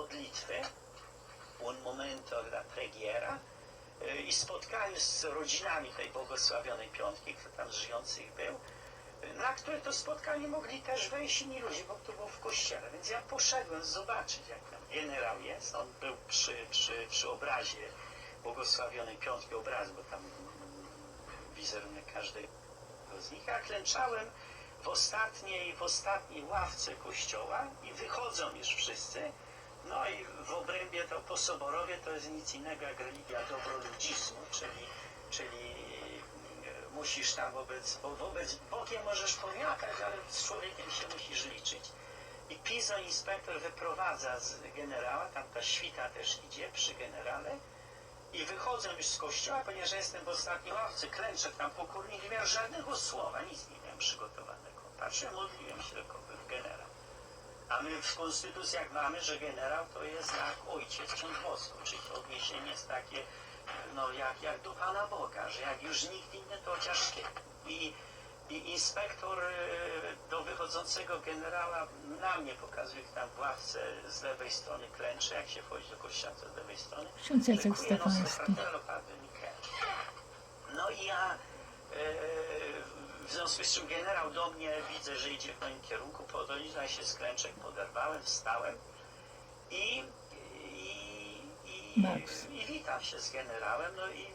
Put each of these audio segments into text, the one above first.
modlitwy, un momento la preghiera, y, i spotkanie z rodzinami tej błogosławionej piątki, kto tam żyjących był, y, na które to spotkanie mogli też wejść inni ludzie, bo to było w kościele. Więc ja poszedłem zobaczyć, jak tam generał jest. On był przy, przy, przy obrazie błogosławionej piątki obraz, bo tam wizerunek każdego z nich, a klęczałem w ostatniej, w ostatniej ławce kościoła i wychodzą już wszyscy. No i w obrębie to po Soborowie to jest nic innego jak religia dobroludzizmu, czyli, czyli e, musisz tam wobec, bo wobec Bogiem możesz powiatać, ale z człowiekiem się musisz liczyć. I Pizo inspektor wyprowadza z generała, tam ta świta też idzie przy generale i wychodzę już z kościoła, ponieważ jestem w ostatniej ławce, klęczę tam pokornie, nie miałem żadnego słowa, nic nie miałem przygotowanego. Patrzę, modliłem się tylko w generał. A my w konstytucjach mamy, że generał to jest jak ojciec ksiądz czyli to odniesienie jest takie, no jak, jak do Pana Boga, że jak już nikt inny, to chociaż ty. I, i inspektor e, do wychodzącego generała na mnie pokazuje, jak tam w ławce z lewej strony klęczy, jak się wchodzi do kościoła, to z lewej strony. Ksiądz Jacek Stefański. Michele. No i ja e, w związku z czym generał do mnie widzę, że idzie w moim kierunku, podoliza się z klęczek, poderwałem, wstałem i, i, i, Max. i witam się z generałem, no i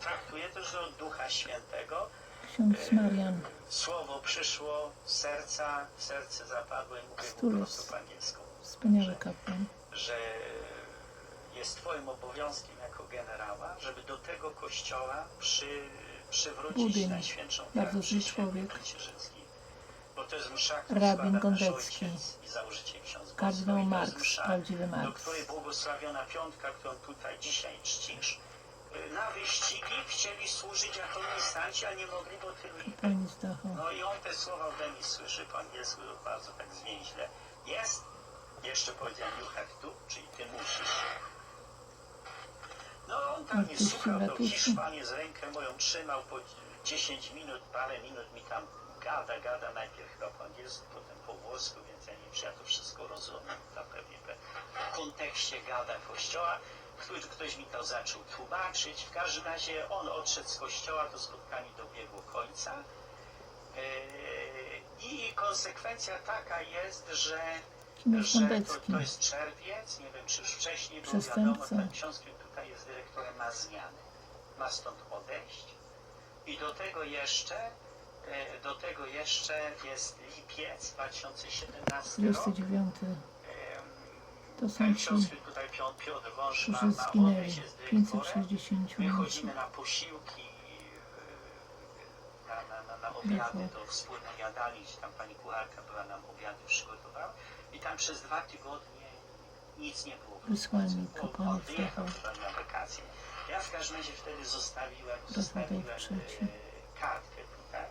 traktuję to, że od Ducha Świętego Ksiądz Marian. słowo przyszło z serca, w serce zapadło i mówię po Stulec. prostu po angielsku Wspaniały kapłan. że jest Twoim obowiązkiem jako generała, żeby do tego kościoła przy, Najświętszą Bardzo Świętej człowiek. Rabin Gondecki. Kardynał Marx, prawdziwy Marx. której błogosławiona piątka, którą tutaj dzisiaj czcisz, y, na wyścigi chcieli służyć jako ministranci, a nie mogli, bo tylu no i on te słowa ode mnie słyszy angielsku to bardzo tak zwięźle. Jest, jeszcze powiedziałem you have to, czyli ty musisz. No on tam Oczywiście, słuchał, to ratuszy. Hiszpanie z rękę moją trzymał po 10 minut, parę minut mi tam gada, gada, najpierw chyba po angielsku, potem po włosku, więc ja nie wiem, czy ja to wszystko rozumiem, tam pewnie pe- w kontekście gada kościoła. Ktoś, ktoś mi to zaczął tłumaczyć. W każdym razie on odszedł z kościoła, to spotkanie dobiegło końca. Yy, I konsekwencja taka jest, że, że to, to jest czerwiec, nie wiem czy już wcześniej było wiadomo, ten ksiądz, który tutaj jest dyrektorem, ma zmianę. Ma stąd odejść. I do tego jeszcze, e, do tego jeszcze jest lipiec 2017 rok. 29. Em, To są ci, którzy zginęli. odejść, jest dyrektorem. 560 Wychodzimy na posiłki, e, na, na, na, na obiady, to wspólne jadali, gdzie tam pani kucharka była nam obiady przygotowała i tam przez dwa tygodnie. Wysłannik kapłanów wakacje. Ja w każdym razie wtedy zostawiłem, zostawiłem kartkę tutaj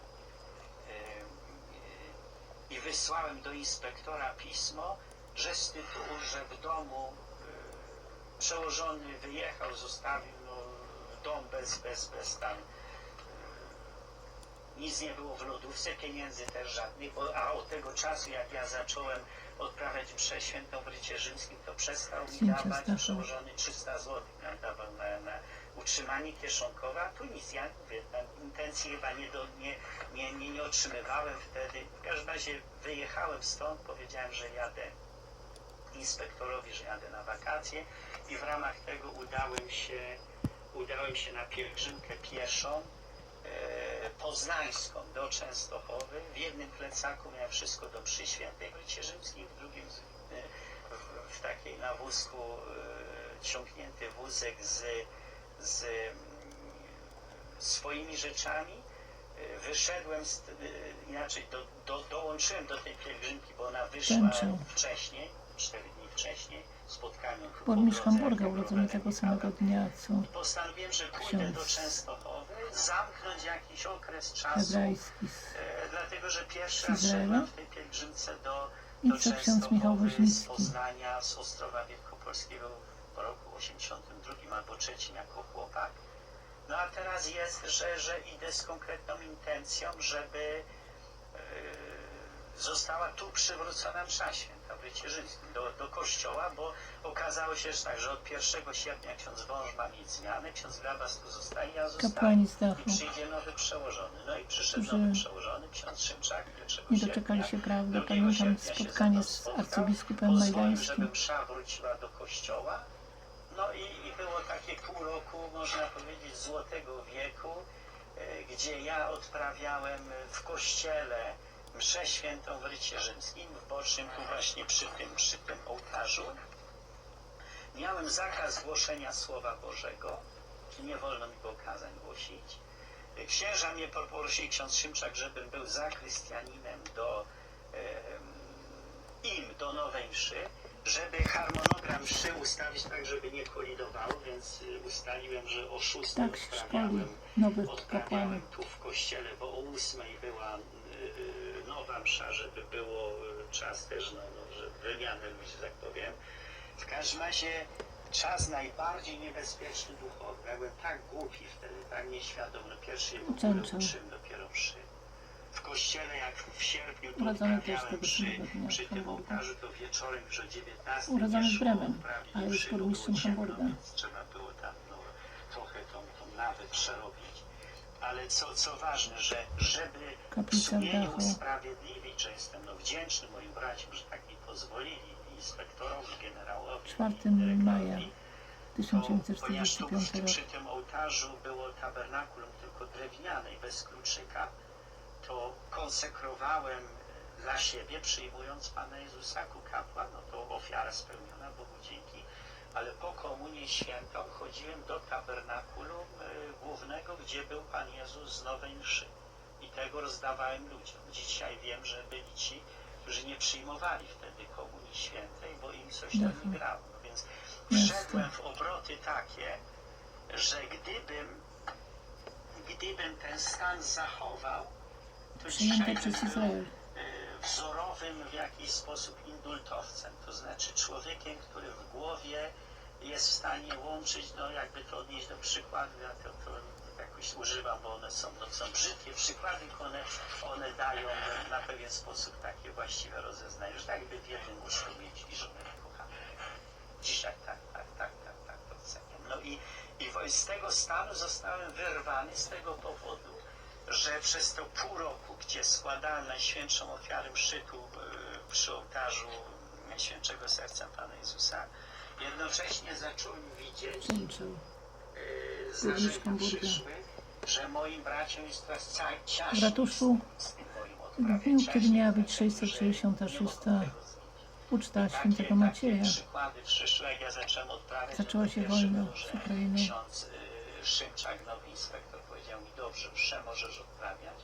i wysłałem do inspektora pismo, że z tytułu, że w domu e, przełożony wyjechał, zostawił no, dom bez, bez, bez tam e, nic nie było w lodówce, pieniędzy też żadnych, a od tego czasu jak ja zacząłem odprawiać mszę świętą w rycie rzymskim, to przestał mi dawać przełożony 300 zł dawał na, na utrzymanie kieszonkowe, a tu nic, ja mówię, tam intencji chyba nie, do, nie, nie, nie, nie otrzymywałem wtedy. W każdym razie wyjechałem stąd, powiedziałem, że jadę inspektorowi, że jadę na wakacje i w ramach tego udałem się, udałem się na pielgrzymkę pieszą e, poznańską do Częstochowy. W jednym plecaku miałem wszystko do mszy świętej Rzymskim, w drugim e, w, w takiej na wózku e, ciągnięty wózek z, z mm, swoimi rzeczami. E, Wyszedłem, z, inaczej do, do, dołączyłem do tej pielgrzymki, bo ona wyszła wcześniej, cztery dni Burmistrz po Hamburga urodzony tego samego dnia co Postanowiłem, że pójdę do. Częstochowy, zamknąć jakiś okres czasu, hebrajski. z- e, dlatego że pierwszy raz Izraela? szedłem w tej pielgrzymce do, I do co ksiądz Michał Częstochowy z Woźnicki. Poznania, z Ostrowa Wielkopolskiego w roku 82 albo 3 jako chłopak. No a teraz jest, że, że idę z konkretną intencją, żeby e, została tu przywrócona msza święta, Rzymskim, do, do kościoła, bo okazało się, że tak, że od 1 sierpnia ksiądz wąż ma mieć zmianę, ksiądz Grabas tu zostaje, ja zostaję. Kapłani z I przyjdzie nowy przełożony. No i przyszedł Którzy nowy przełożony, ksiądz Szymczak 1 nie doczekali się prawdy. 2 Pamiętam spotkanie z arcybiskupem Majdańskim. żeby msza wróciła do kościoła. No i, i było takie pół roku, można powiedzieć, złotego wieku, e, gdzie ja odprawiałem w kościele mszę świętą w Rycie Rzymskim, w bocznym tu właśnie przy tym, przy tym ołtarzu. Miałem zakaz głoszenia Słowa Bożego, nie wolno mi było kazań głosić. Księża mnie poprosili, ksiądz Szymczak, żebym był zakrystianinem do im, do nowej mszy, żeby harmonogram mszy ustawić tak, żeby nie kolidowało, więc y, ustaliłem, że o 6 Tak odprawiałem odprawiałem tu w kościele, bo o ósmej była y, y, msza, żeby było y, czas też, no, no, że wymiany ludzi, że tak powiem. W każdym razie czas najbardziej niebezpieczny duchowy. Ja byłem tak głupi wtedy, tak nieświadomy. No pierwszy uczyłem dopiero mszy. W kościele jak w sierpniu to Urodzony odprawiałem dnia przy w tym ołtarzu to wieczorem już o 19 Urodzony w Bremen, ale było burmistrzem Hamburga. Trzeba było tam no, trochę tą, tą nawę przerobić. Ale co, co ważne, że żeby Kaplica w sumienie dachu. usprawiedliwić, że jestem no, wdzięczny moim braciom, że tak mi pozwolili, inspektorowi, generałowi, 4 dyrektorowi, maja to, ponieważ tu 1945 przy, rok. przy tym ołtarzu było tabernakulum tylko drewniane i bez kluczyka, to konsekrowałem dla siebie, przyjmując Pana Jezusa ku kapłan, no to ofiara spełniona, Bogu dzięki, ale po komunię świętą chodziłem do tabernakulum y, głównego, gdzie był Pan Jezus z Nowej Mszy i tego rozdawałem ludziom. Dzisiaj wiem, że byli ci, którzy nie przyjmowali wtedy komunii świętej, bo im coś tam nie grało. No więc wszedłem w obroty takie, że gdybym, gdybym ten stan zachował, to Przyjęte dzisiaj bym był wzorowym w jakiś sposób indultowcem, to znaczy człowiekiem, który w głowie jest w stanie łączyć, no jakby to odnieść do przykładu, ja to, to jakoś używam, bo one są, no, są brzydkie przykłady, one, one dają na pewien sposób takie właściwe rozeznanie, że tak jakby w jednym łóżku mieć i żonę kochaną. Dzisiaj tak, tak, tak, tak, tak to oceniam. No i, i z tego stanu zostałem wyrwany z tego powodu, że przez to pół roku, gdzie składałem najświętszą ofiarę szczytu e, przy ołtarzu Najświętszego Serca Pana Jezusa, jednocześnie zacząłem widzieć zdarzenia Hamburga. przyszłe, że moim braciom jest teraz ca- ciężko W ratuszu z tym moim w dniu, odprawieniem kiedy miała być dlatego, że 666 nie mogą tego zmienić. uczta świętego Macieja. Zaczęła się wojna z Ukrainą. Y, Szymczak, nowy inspektor, powiedział mi, dobrze, mszę możesz odprawiać,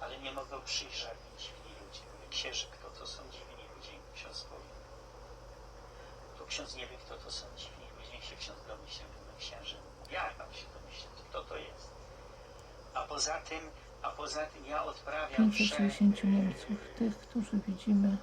ale nie mogą przyjść żadni dziwni ludzie. Mówię, księży, kto to są dziwni ludzie? Ksiądz powie. To ksiądz nie wie, kto to są dziwni ludzie, się ksiądz domyśli, mówię, księży, jak mam się domyśleć, kto to jest? A poza tym, a poza tym ja odprawiam mszę, 560 y, Niemców, tych, którzy widzimy.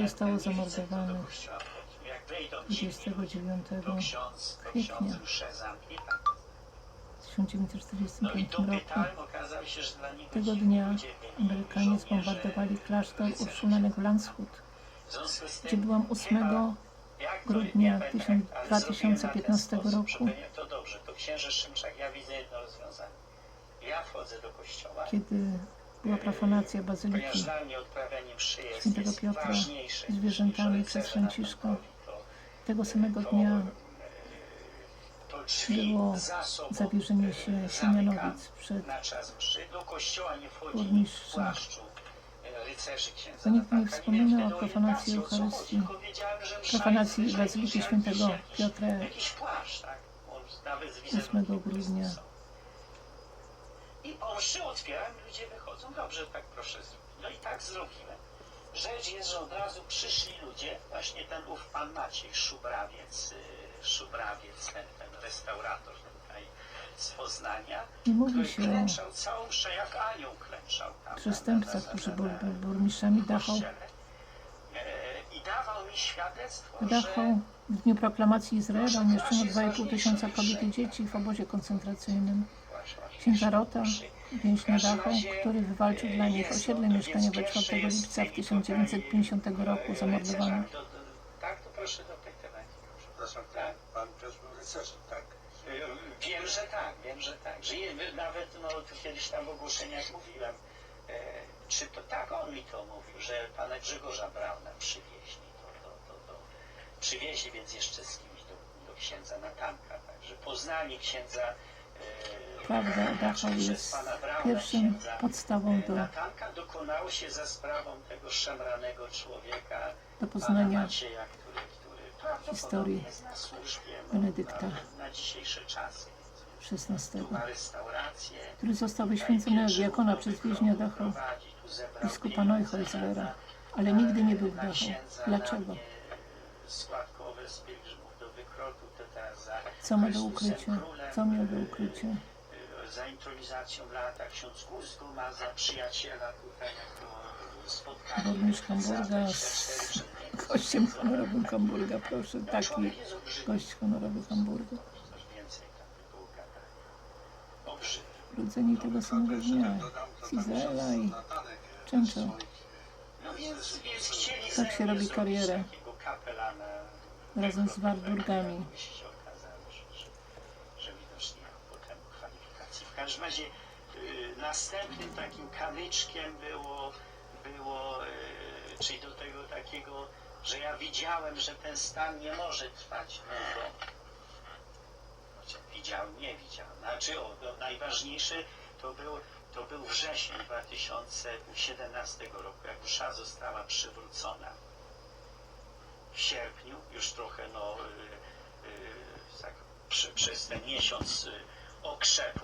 Zostało zamordowanych kościoła wchodzi. Jak wejdą dziwni ludzie, 29 to ksiądz, to kwietnia. ksiądz mszę zamknie. tak. w No i 1945 roku. dopytałem, okazało się, że dla niego Tego dnia Amerykanie zbombardowali klasztor urszulonek w Landshut, gdzie byłam 8 chyba, jak to- grudnia nie będę, 1000 ale 2015 zrobiłem na ten roku. kiedy była profanacja bazyliki Świętego Piotra zwierzętami przez Franciszka. Tego samego dnia było za sobą, zawierzenie e, się Siemianowic przed e, księdza To nikt nie Natalka. wspomina o profanacji Eucharystii, profanacji Bazyliki Świętego Piotra Jakiś płaszcz, tak? On nawet z 8 wizerunkiem grudnia. I po mszy otwieram, ludzie wychodzą. Dobrze, tak proszę zrobić. No i tak zrobiłem. Rzecz jest, że od razu przyszli ludzie, właśnie ten ów pan Maciej, Szubrawiec, y, Szubrawiec, ten, ten restaurator tutaj z Poznania, Nie mówi który się o klęczał całą mszę, jak anioł klęczał tam. przestępcach, którzy byli burmistrzami Dachau. E, I dawał mi świadectwo, Dachau w dniu proklamacji Izraela umieszczono 2,5 tysiąca kobiet i dzieci w obozie koncentracyjnym. Księdza Rota więźnia Dachau, który wywalczył dla nich osiedle mieszkaniowe 4 lipca w 1950 roku zamordowano. Tak, to, to, tak, to Tak. pan też był rycerzem, tak? Wiem, że tak, wiem, że tak. Że je- nawet no, tu kiedyś tam w ogłoszeniach mówiłem, e, czy to tak on mi to mówił, że pana Grzegorza Brauna przywieźli. To, to, to, to, przywieźli więc jeszcze z kimś do, do księdza Natanka. Także poznali księdza. E, Prawda Dachau przez jest pana Brauna, pierwszym księdza, podstawą e, do, Natanka dokonało się za sprawą tego szemranego człowieka, do pana poznania Macieja, który, no, Benedykta. XVI, który został wyświęcony jak diakona przez więźnia Dachau, biskupa Neuchhäuslera, ale nigdy nie był w Dachau. Dlaczego? Co ma do ukrycia? Co miał do ukrycia? Za intronizacją ksiądz ma za przyjaciela tutaj jako spotkanie. Burmistrz Hamburga za z 24 przed- gościem honorowym Hamburga, proszę, taki gość honorowy Hamburga. Urodzeni tego samego dnia z Izraela i Częczo. Tak się robi karierę. Razem z kwalifikacji. W każdym razie następnym takim kamyczkiem było, było y, czyli do tego takiego, że ja widziałem, że ten stan nie może trwać długo. Widziałem, nie widziałem. Znaczy, o, najważniejszy to był, to był wrzesień 2017 roku, jak msza została przywrócona. W sierpniu już trochę, no, y, y, tak, przy, przez ten miesiąc y, okrzepło.